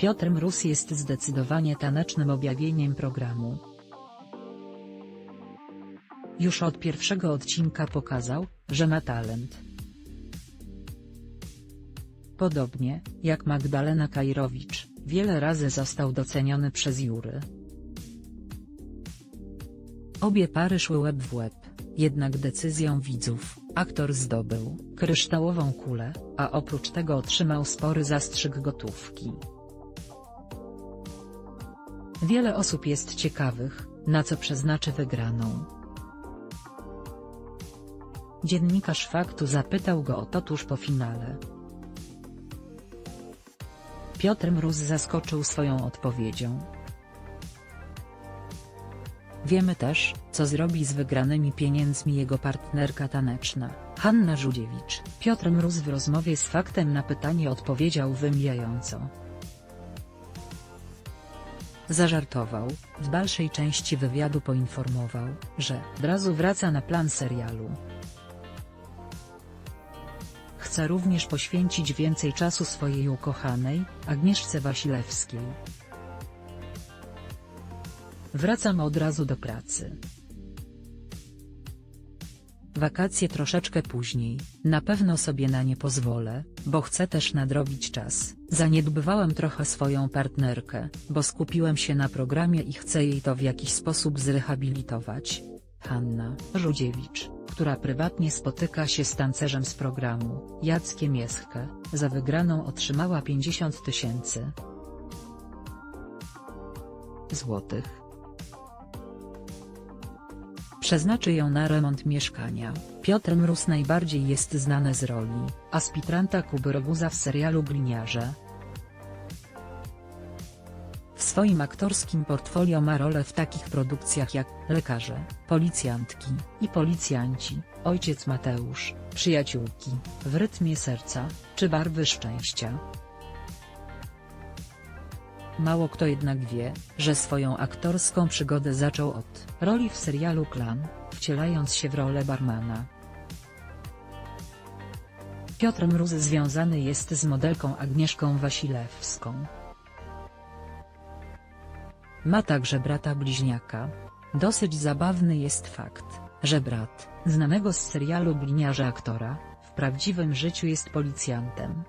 Piotr Mróz jest zdecydowanie tanecznym objawieniem programu. Już od pierwszego odcinka pokazał, że ma talent. Podobnie, jak Magdalena Kajrowicz, wiele razy został doceniony przez jury. Obie pary szły łeb w łeb, jednak decyzją widzów, aktor zdobył kryształową kulę, a oprócz tego otrzymał spory zastrzyk gotówki. Wiele osób jest ciekawych, na co przeznaczy wygraną. Dziennikarz faktu zapytał go o to tuż po finale. Piotr Mróz zaskoczył swoją odpowiedzią. Wiemy też, co zrobi z wygranymi pieniędzmi jego partnerka taneczna, Hanna Żudziewicz. Piotr Mróz w rozmowie z faktem na pytanie odpowiedział wymijająco. Zażartował, w dalszej części wywiadu poinformował, że od razu wraca na plan serialu. Chce również poświęcić więcej czasu swojej ukochanej, Agnieszce Wasilewskiej. Wracam od razu do pracy. Wakacje troszeczkę później, na pewno sobie na nie pozwolę, bo chcę też nadrobić czas. Zaniedbywałem trochę swoją partnerkę, bo skupiłem się na programie i chcę jej to w jakiś sposób zrehabilitować. Hanna Żudziewicz, która prywatnie spotyka się z tancerzem z programu, Jackiem Jeschke, za wygraną otrzymała 50 tysięcy złotych. Przeznaczy ją na remont mieszkania. Piotr Mróz najbardziej jest znany z roli aspiranta Kuby Roguza w serialu Gliniarze. W swoim aktorskim portfolio ma role w takich produkcjach jak Lekarze, Policjantki i Policjanci, Ojciec Mateusz, Przyjaciółki, W rytmie serca, czy Barwy szczęścia. Mało kto jednak wie, że swoją aktorską przygodę zaczął od roli w serialu Klan, wcielając się w rolę barmana. Piotr Mróz związany jest z modelką Agnieszką Wasilewską. Ma także brata bliźniaka. Dosyć zabawny jest fakt, że brat, znanego z serialu Gliniarze aktora, w prawdziwym życiu jest policjantem.